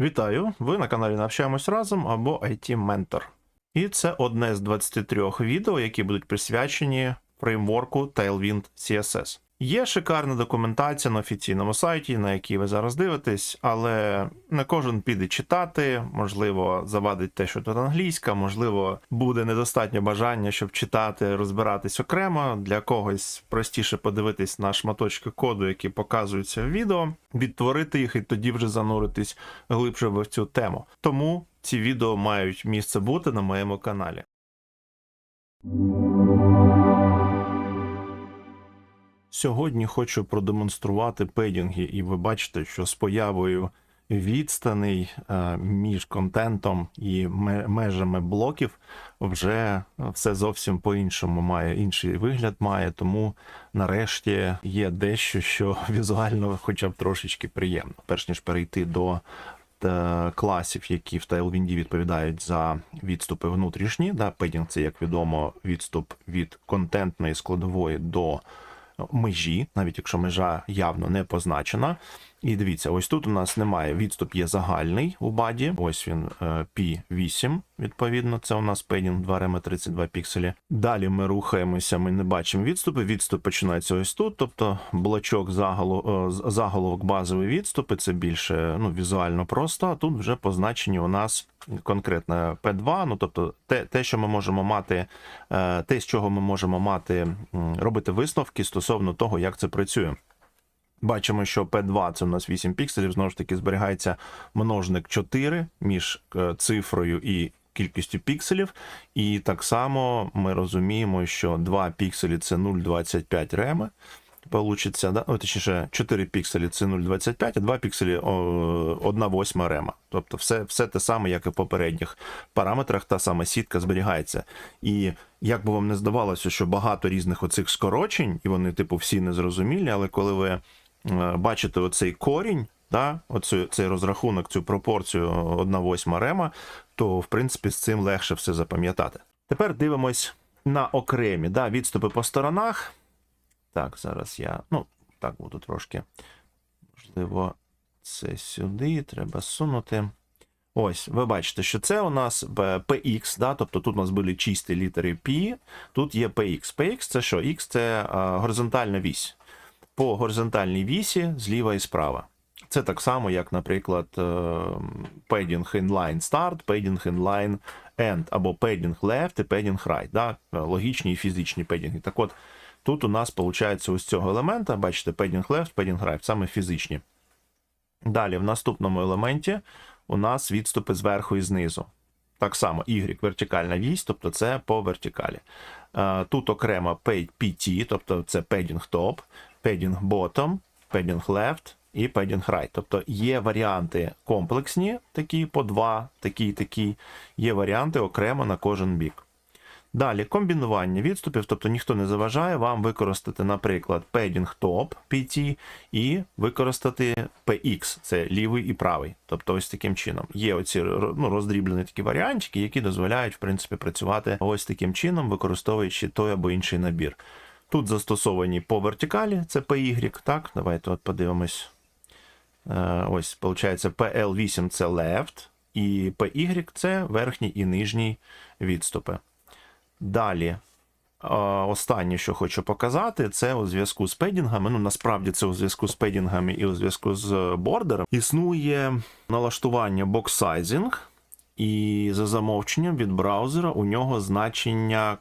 Вітаю! Ви на каналі Навчаємось разом або IT Ментор. І це одне з 23 відео, які будуть присвячені фреймворку Tailwind CSS. Є шикарна документація на офіційному сайті, на якій ви зараз дивитесь, але не кожен піде читати, можливо, завадить те, що тут англійська, можливо, буде недостатньо бажання, щоб читати, розбиратись окремо. Для когось простіше подивитись на шматочки коду, які показуються в відео, відтворити їх і тоді вже зануритись глибше в цю тему. Тому ці відео мають місце бути на моєму каналі. Сьогодні хочу продемонструвати пейдінги, і ви бачите, що з появою відстаней е, між контентом і межами блоків вже все зовсім по-іншому має, інший вигляд має, тому нарешті є дещо, що візуально хоча б трошечки приємно. Перш ніж перейти до е, класів, які в Tailwind відповідають за відступи внутрішні. Да, педінг це, як відомо, відступ від контентної складової до межі, навіть якщо межа явно не позначена. І дивіться, ось тут у нас немає відступ, є загальний у баді. Ось він е, P8, відповідно, це у нас педінг 2 рема 32 пікселі. Далі ми рухаємося, ми не бачимо відступи. Відступ починається ось тут, тобто блочок е, заголовок базовий відступи, це більше ну, візуально просто. А тут вже позначені у нас конкретно P2, ну тобто те, те, що ми можемо мати, е, те, з чого ми можемо мати, робити висновки стосовно того, як це працює. Бачимо, що P2 це у нас 8 пікселів, знову ж таки зберігається множник 4 між е, цифрою і кількістю пікселів. І так само ми розуміємо, що 2 пікселі це 0,25 реми. Получиться, да? О, точніше, 4 пікселі це 0,25, а 2 пікселі 1 восьма рема. Тобто все, все те саме, як і в попередніх параметрах, та сама сітка зберігається. І як би вам не здавалося, що багато різних оцих скорочень, і вони, типу, всі незрозумілі, але коли ви бачите оцей корінь, да, оцю, цей розрахунок, цю пропорцію 1 восьма рема, то в принципі з цим легше все запам'ятати. Тепер дивимось на окремі да, відступи по сторонах. Так, зараз я. Ну, так буду трошки. Можливо, це сюди треба сунути. Ось, ви бачите, що це у нас е, PX, да, тобто тут у нас були чисті літери P, тут є PX. PX це що? X це е, горизонтальна вісь. По горизонтальній вісі зліва і справа. Це так само, як, наприклад, е, padding inline start, padding inline end, або padding left і padding right. Да? Е, Логічні і фізичні педінги. Так от, тут у нас виходить ось цього елемента, бачите, padding left, padding right, саме фізичні. Далі, в наступному елементі у нас відступи зверху і знизу. Так само Y вертикальна вісь, тобто це по вертикалі. Е, Тут окремо PT, тобто це padding top, padding bottom, padding left і padding right. Тобто є варіанти комплексні, такі по два, такі, такі. Є варіанти окремо на кожен бік. Далі комбінування відступів, тобто ніхто не заважає вам використати, наприклад, padding top PT і використати PX, це лівий і правий. Тобто ось таким чином. Є оці ну, роздріблені такі варіантики, які дозволяють, в принципі, працювати ось таким чином, використовуючи той або інший набір. Тут застосовані по вертикалі, це PY, так, давайте от подивимось. Е, Ось, виходить, PL8 це left, і PY це верхній і нижній відступи. Далі, е, останнє, що хочу показати, це у зв'язку з педінгами. Ну, насправді це у зв'язку з педінгами і у зв'язку з бордером. Існує налаштування боксайзинг, і за замовченням від браузера у нього значення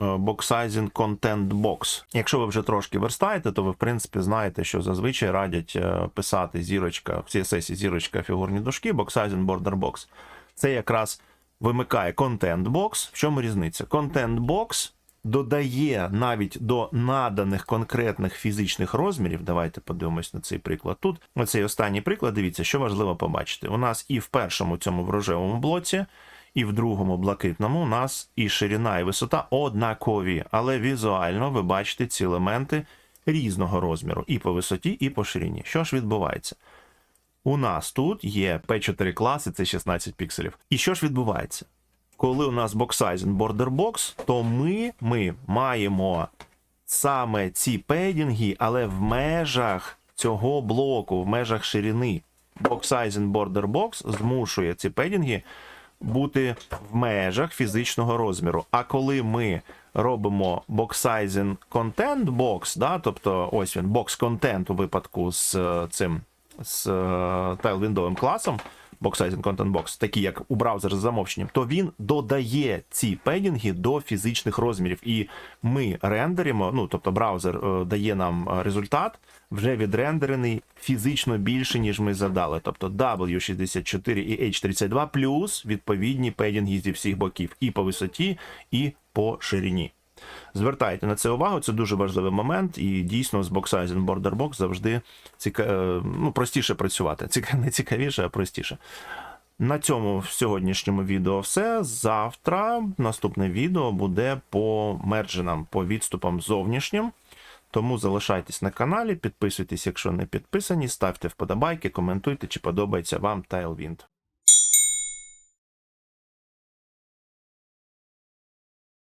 е, Boxizing Content Box. Якщо ви вже трошки верстаєте, то ви в принципі знаєте, що зазвичай радять е, писати зірочка в CSS зірочка фігурні дужки, Boxizing Border Box. Це якраз вимикає Content Box. В чому різниця? Content Box додає навіть до наданих конкретних фізичних розмірів. Давайте подивимось на цей приклад. Тут оцей останній приклад. Дивіться, що важливо побачити. У нас і в першому цьому в рожевому блоці, і в другому блакитному у нас і ширина, і висота однакові, але візуально ви бачите ці елементи різного розміру і по висоті, і по ширині. Що ж відбувається? У нас тут є P4 класи, це 16 пікселів. І що ж відбувається? Коли у нас боксайзен border box, то ми, ми маємо саме ці пейдінги, але в межах цього блоку, в межах ширини. Box Sizing Border Box змушує ці педінги бути в межах фізичного розміру. А коли ми робимо боксайзинг контент бокс, да, тобто ось він бокс контент у випадку з е, цим з тайл-віндовим класом, Sizing Content Box, такі як у браузер з замовченням, то він додає ці педінги до фізичних розмірів. І ми рендеримо, ну тобто браузер е, дає нам е, результат, вже відрендерений фізично більше, ніж ми задали. Тобто W64 і H32 плюс відповідні педінги зі всіх боків, і по висоті, і по ширині. Звертайте на це увагу, це дуже важливий момент, і дійсно з Border Box завжди ціка... е, ну, простіше працювати. Ціка... Не цікавіше, а простіше. На цьому в сьогоднішньому відео все. Завтра наступне відео буде по мерджинам, по відступам зовнішнім. Тому залишайтесь на каналі, підписуйтесь, якщо не підписані, ставте вподобайки, коментуйте, чи подобається вам Tailwind.